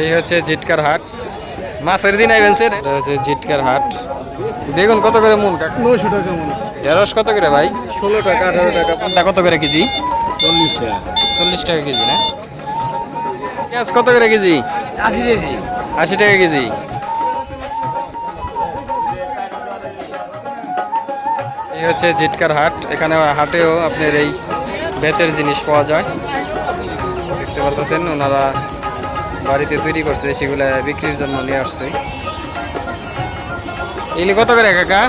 এই হচ্ছে জিটকার হাট। মাছের দিন আইবেন স্যার। এটা হচ্ছে জিটকার হাট। বেগুন কত করে মন কাকা? নয়শো টাকা মনে ঢেঁড়স কত করে ভাই? ষোলো টাকা আঠারো টাকা কত করে কেজি? চল্লিশ টাকা। চল্লিশ টাকা কেজি না? পেঁয়াজ কত করে কেজি? আশি কেজি। আশি টাকা কেজি। এই হচ্ছে জিটকার হাট। এখানে হাটেও আপনার এই বেতের জিনিস পাওয়া যায়। দেখতে পারতেছেন ওনারা বাড়িতে তৈরি করছে, সেগুলা বিক্রির জন্য নিয়ে আসছে। এগুলি কত করে কাকা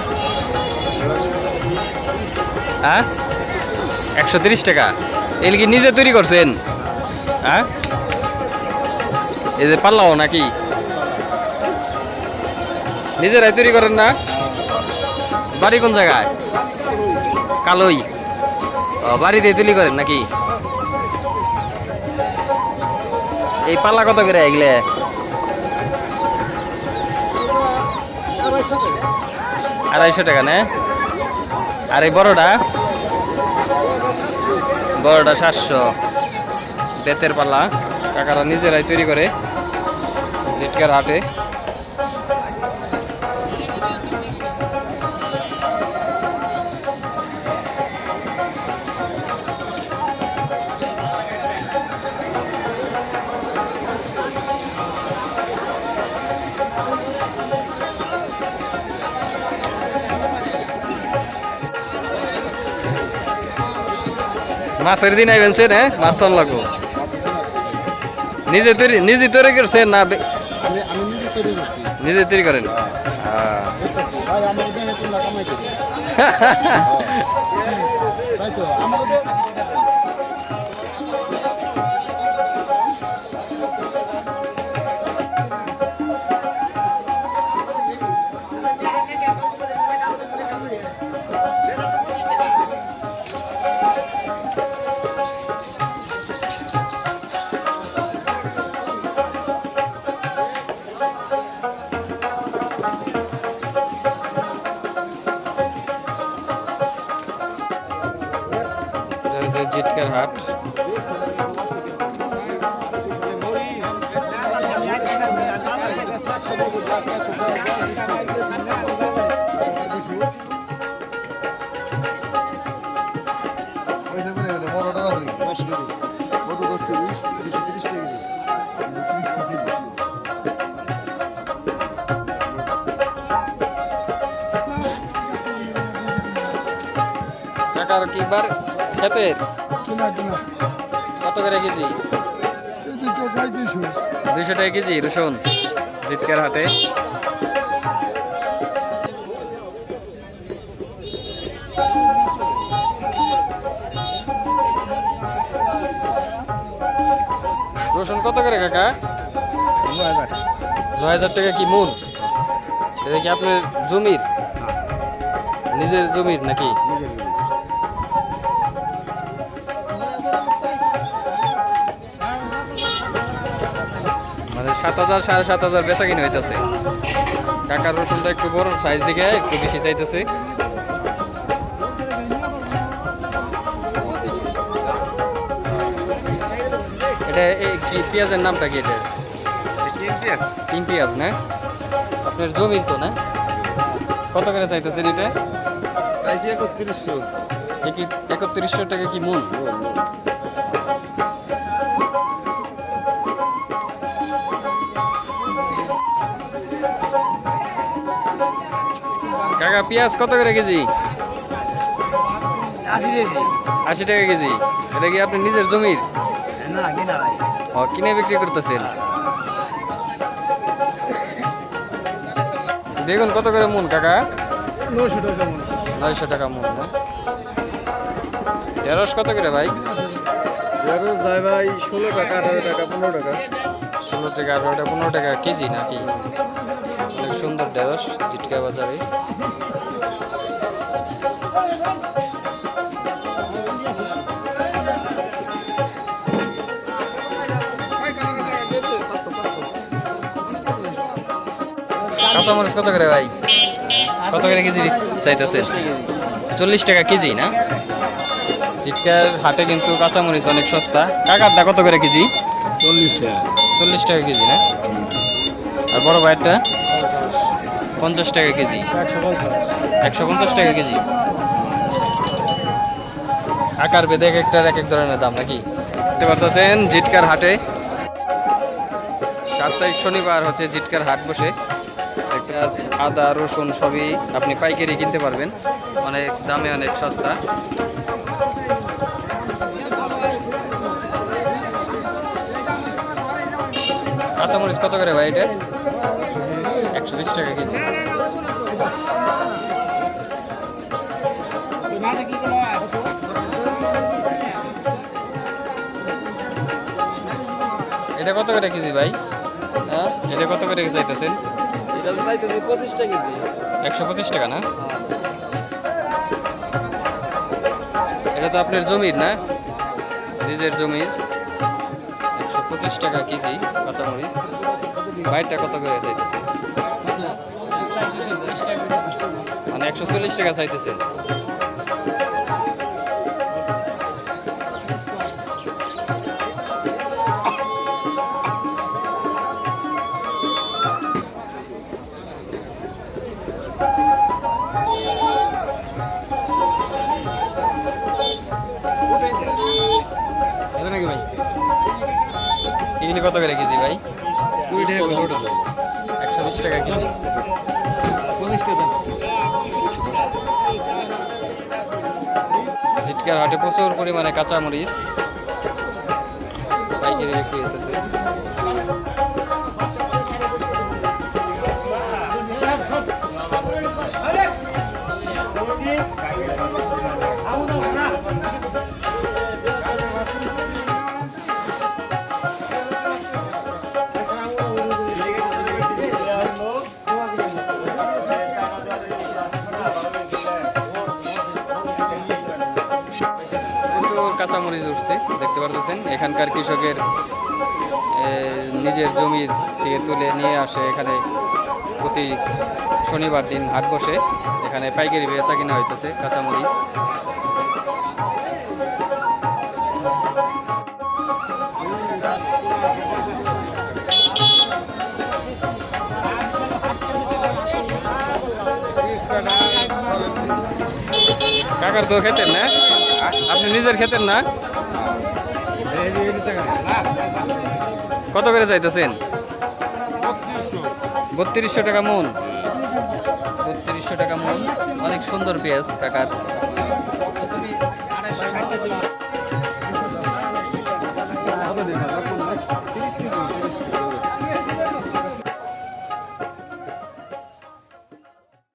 হ্যাঁ? একশো তিরিশ টাকা। এগুলি কি নিজে তৈরি করছেন? হ্যাঁ? এই যে পাল্লাও নাকি? নিজেরাই তৈরি করেন না? বাড়ি কোন জায়গায়? কালোই। বাড়িতে তৈরি করেন নাকি? এই পাল্লা কত করে এগুলে? আড়াইশো টাকা না? আর এই বড়টা? বড়টা সাতশো। বেতের পাল্লা। কাকারা নিজেরাই তৈরি করে জিটকার হাটে। মাছের দিন আইবেনছেন হ্যাঁ? মাছ তন লাগবো। নিজে তৈরি নিজে তৈরি করছেন না নিজে তৈরি করেন? আহ, তিরিশ কেজি কাকার কি বার খেতের কত করে কেজি? দুইশো টাকা কেজি, রসুন। জিটকার হাটে। রসুন কত করে কাকা? নয় হাজার টাকা কি মূল? এটা কি আপনার জমির? নিজের জমির নাকি? সাত হাজার সাড়ে সাত হাজার বেচা কিনে হইতেছে। কাকার রসুনটা একটু বড় সাইজ দিকে একটু বেশি চাইতেছে। এটা এই কি পেঁয়াজের নামটা কি এটা? তিন পেঁয়াজ না? আপনার জমির তো না? কত করে চাইতেছেন এটা? চাইছি একত্রিশশো। একত্রিশশো টাকা কি মন? কাকা পেঁয়াজ কত করে কেজি? আশি টাকা কেজি। এটা কি আপনি নিজের জমির? ও কিনে বিক্রি করতেছেন। বেগুন কত করে মন কাকা? টাকা মনে। নয়শো টাকা মন না? ঢেঁড়স কত করে ভাই? ঢেঁড়স যায় ভাই ষোলো টাকা আঠারো টাকা পনেরো টাকা। ষোলো টাকা আঠারোটা পনেরো টাকা কেজি নাকি? ঢেঁড়স জিটকা বাজারে কাঁচামরিচ কত করে ভাই? কত করে কেজি? চাইতেছে। চল্লিশ টাকা কেজি না? জিটকার হাটে কিন্তু কাঁচামরিচ অনেক সস্তা। কাকারটা কত করে কেজি? চল্লিশ টাকা। চল্লিশ টাকা কেজি না? আর বড় ভাইয়েরটা? পঞ্চাশ টাকা কেজি। একশো পঞ্চাশ টাকা কেজি। আকার ভেদে এক একটার এক এক ধরনের দাম, নাকি? দেখতে পারতেছেন জিটকার হাটে। সাপ্তাহিক শনিবার হচ্ছে জিটকার হাট বসে। পাচ্ছি আদা, রসুন সবই আপনি পাইকারি কিনতে পারবেন। অনেক দামে অনেক সস্তা। কাঁচামরিচ কত করে ভাই এটা? একশো বিশ টাকা কেজি। এটা কত করে কেজি ভাই? হ্যাঁ? এটা কত করে চাইতেছেন? এটা তো চাইতেছি পঁচিশ টাকা কেজি। একশো পঁচিশ টাকা না? এটা তো আপনার জমির না? নিজের জমির। একশো পঁচিশ টাকা কেজি কাঁচামরিচ। বাইরটা কত করে চাইতেছেন? একশো চল্লিশ টাকা চাইতেছেন নাকি ভাই? এগুলি কত করে কেজি ভাই? কুড়ি টাকা একশো বিশ টাকা কেজি। ঝিটকার হাটে প্রচুর পরিমাণে কাঁচামরিচ পাইকারি বিক্রি হতেছে কাঁচামরিচ উঠছে, দেখতে পারতেছেন? এখানকার কৃষকের নিজের জমির থেকে তুলে নিয়ে আসে এখানে প্রতি শনিবার দিন হাট বসে। এখানে পাইকারি বেচা কিনা হইতেছে কাঁচামরিচ। টাকার তো খেতেন না? আপনি নিজের খেতেন না? কত করে চাইতেছেন? বত্রিশশো টাকা মন। বত্রিশশো টাকা মন। অনেক সুন্দর পেঁয়াজ, কাকার।